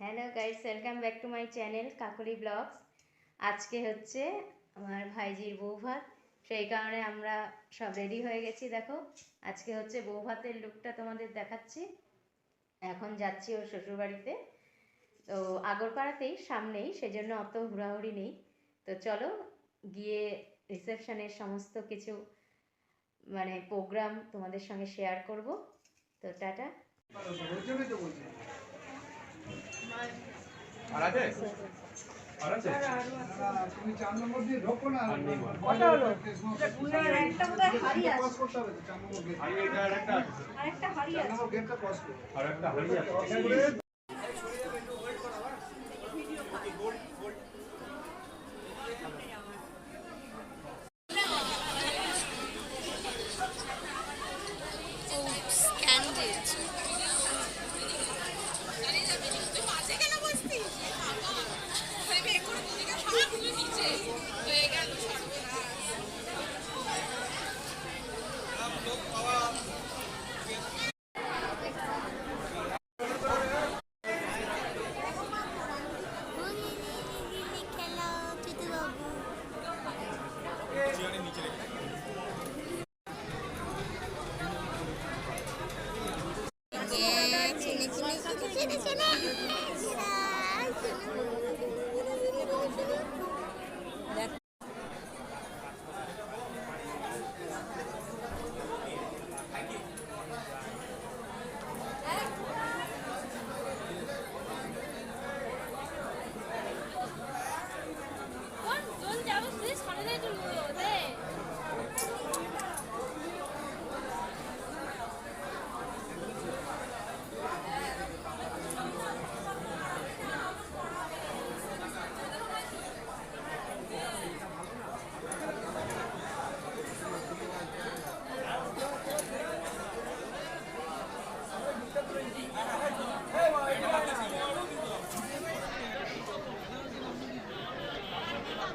Hello guys, welcome back to my channel Kakoli blogs. আজকে হচ্ছে আমার ভাইজির বউ ভাত। সেই কারণে আমরা সব রেডি হয়ে গেছি, দেখো। আজকে হচ্ছে বউ ভাতের লুকটা তোমাদের দেখাচ্ছি। এখন যাচ্ছি ওর শ্বশুরবাড়িতে। তো আগরপাড়াতেই, সামনেই, সেজন্য অত হুড়াহুড়ি নেই। তো চলো, গিয়ে রিসেপশনের সমস্ত কিছু মানে প্রোগ্রাম তোমাদের সঙ্গে শেয়ার করব। তো টাটা। আর আছে? আর আছে? তুমি চার নম্বর দিয়ে ঢোকো না কটা হলো? একটা একটা বোধহয় হারি আছে। পাস করতে হবে তো, চার নম্বর গেট আর একটা আছে। আরেকটা হাড়ি চার আছে নম্বর গেটটা পাস করো। আর একটা হারি আছে। Don't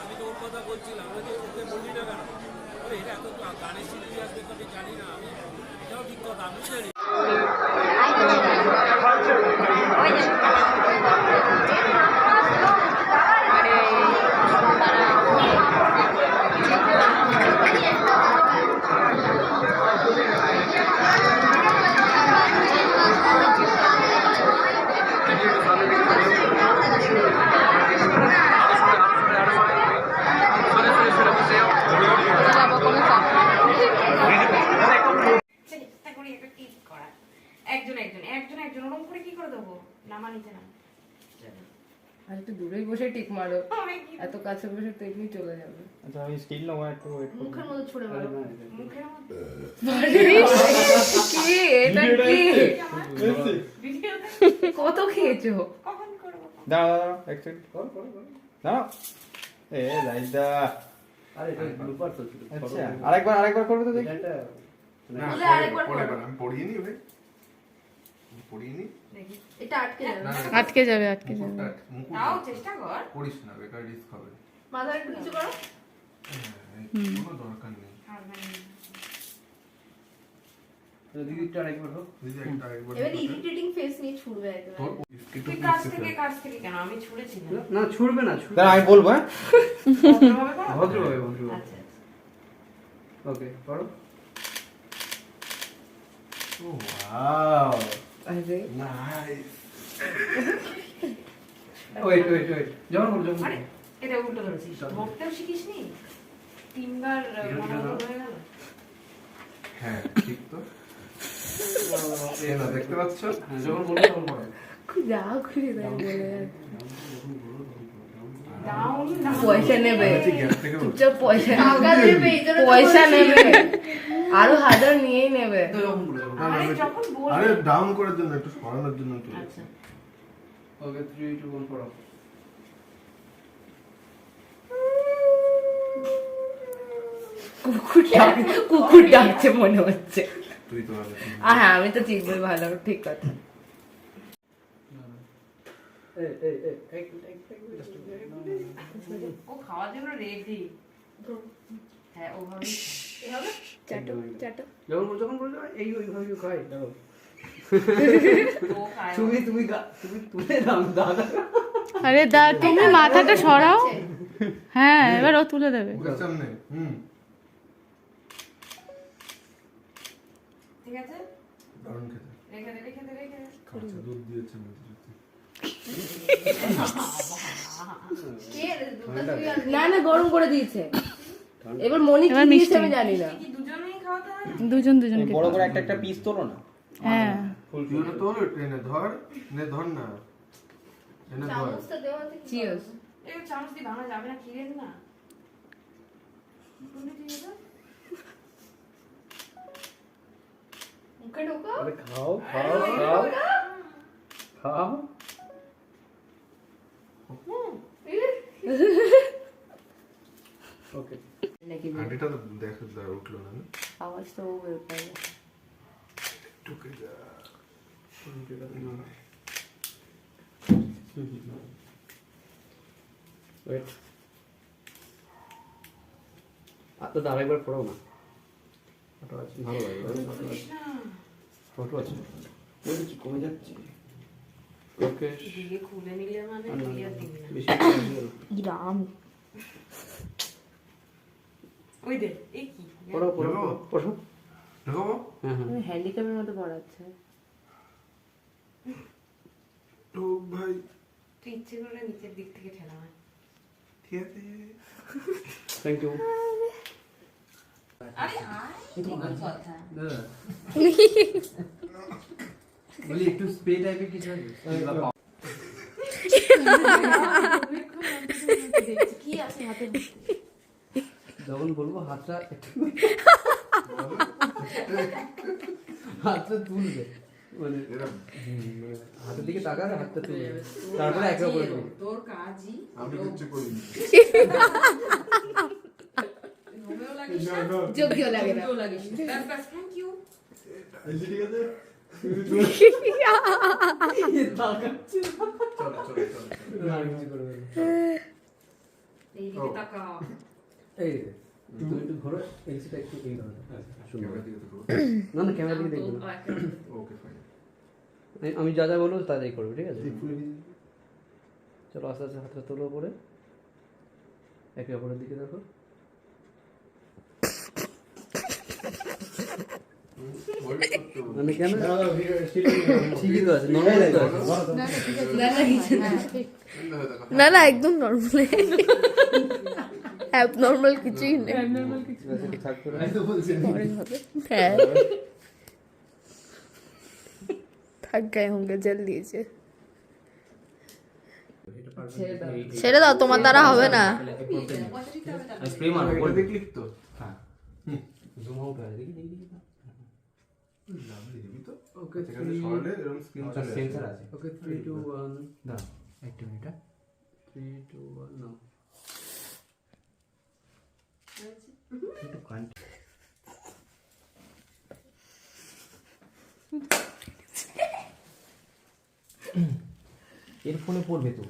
আমি তো ওর কথা বলছিলাম আমি যে ওকে বললি না কেন আরে এটা এত গানের শিল্পী আসবে তো আমি জানি না, আমি এটাও ঠিক কথা, আমি জানি চেষ্টা করি একটা টিপ করা একজন একজন একজন একজন ওরকম করে কি করে দেবো নিচে নামা আর একটু দূরেই বসে টিক মারো। এত কাছে বসে তো এমনি চলে যাবে। আচ্ছা আমি স্টিল নেব একটু করো। মুখের মধ্যে ছুড়ে মারো। মুখের মধ্যে কি? এটা কি? কত খেয়েছো? কখন করব? দাঁড়াও দাঁড়াও এক সেকেন্ড দাঁড়াও এ লাইদা আচ্ছা আরেকবার আরেকবার করবে তো দেখি। না আরেকবার করো। করো। আমি পড়িয়ে নি ভাই। আমি নি। এটা আটকে যাবে। না, না, আটকে যাবে আটকে যাবে। তাও চেষ্টা কর। করিস না বেকার রিস্ক হবে। মাথা একটু কিছু করো। কোনো দরকার নেই। আর দিদি একটা আরেকবার এবার ইরিটেটিং ফেস নিয়ে ছুড়বে একদম তুই কাছ থেকে কাছ থেকে কেন? আমি ছুড়েছি না। না ছুড়বে না ছুড়বে আমি বলব হ্যাঁ? ভদ্রভাবে ভদ্রভাবে ভদ্রভাবে। আচ্ছা ওকে করো ওয়াও আরে নাইস ওয়েট ওয়েট ওয়েট যেমন বলো যেমন আরে এটা উল্টো ধরেছিস বকতেও শিখিস নি তিনবার মনে কেন? হয়ে গেল হ্যাঁ ঠিক তো না দেখতে পাচ্ছ হ্যাঁ, যখন বলব তখন করো যা খুশি তাই বলে পয়সা নেবে পয়সা তো পয়সা। নেবে আরও হাজার নিয়েই নেবে। বলে আরে যখন বলবে আরে ডাউন করার জন্য একটু সরানোর জন্য তুলে আচ্ছা। ওকে থ্রি টু ওয়ান পড়ো কুকুর ডাক কুকুর ডাকছে মনে হচ্ছে। তুই তো ভালো। আর হ্যাঁ আমি তো চিনবই ভালো ঠিক কথা। এই এই এই এক এক এক just a minute. ও খাওয়ার জন্য রেডি হ্যাঁ ওভাবেই খায়। চাটো চাটো। যখন যখন বলে এই ওইভাবে কেউ খায় দেখো ও খায়। তুমি তুমি তুমি তুলে দাও দাদা আরে দা তুমি মাথাটা সরাও। হ্যাঁ এবার ও তুলে দেবে। সামনে হুম। ঠিক আছে? দারুণ খেতে। রেখে দে রেখে দে রেখে দে। কাঁচা দুধ দিয়েছে না না গরম করে দিয়েছে। এবার মনি কি দিয়েছে আমি জানি না। কি দুজনেই খাওয়াতে না? দুজন দুজনকে বড় করে একটা একটা পিস তোলো না। হ্যাঁ। তুই ওটা তোর এনে ধর নে ধর না। এনে ধর। চিয়ার্স এই চামচ দিয়ে ভাঙা যাবে না খিরে না। মুখে ঢোকাও। আরে খাও খাও খাও। খাও। ওকে হাঁটিটা তো দেখ দাঁড়া উঠল না? আওয়াজ তো বের পাবে ঢুকে যা। ওয়েট আর তো আরেকবার পড়াও না। ফটো আছে ভালো লাগে ফটো আছে। বলছি কমে যাচ্ছে। ওকে দিয়ে খুলে নিলে মানে দিয়ে দিবি না। ওই দে এই কি? পড়াও হ্যালো? পড়াও ঢোকাবো হ্যাঁ হ্যাঁ হ্যান্ডিক্যাপের মতো পড়াচ্ছে। ঢোক ভাই। তুই ইচ্ছে করে নিচের দিক থেকে ঠেলা হয় ঠিক আছে। থ্যাংক ইউ আরে আয় কথা? বলি একটু স্প্রে টাইপের কিছু কি আছে হাতে যখন বলব হাতটা হাতটা তুলবে। মানে হাতের দিকে তাকাবে হাতটা তুলবে। তারপরে একে অপরে তোর কাজই আমি যোগ্য লাগে না থ্যাংক ইউ ঠিক আছে। এই তুমি একটু ঘোরো এলসিটা একটু এই ধরনের সুন্দর ক্যামেরা দিকে তো না না ক্যামেরা দিকে দেখবে ওকে ফাইন আমি- যা যা বলব তা তাই করবে ঠিক আছে? চলো আস্তে আস্তে হাতটা তোলো পরে একে অপরের দিকে দেখো। কেন ঠিকই তো আছে নর্মাল তো আছে। না না কিছু না না না একদম নর্মাল অ্যাবনর্মাল কিছুই নেই। হ্যাঁ। থাক গায়ে হোঙ্গে জেল দিয়েছে। ছেড়ে দাও তোমার দ্বারা হবে না। ওকে এখানে সরালে এরকম স্ক্রিন চলে আসে। সেন্সর আছে। ওকে থ্রি টু ওয়ান দাঁড়াও একটা minute three two one now একটু কান এর ফোনে পড়বে তো।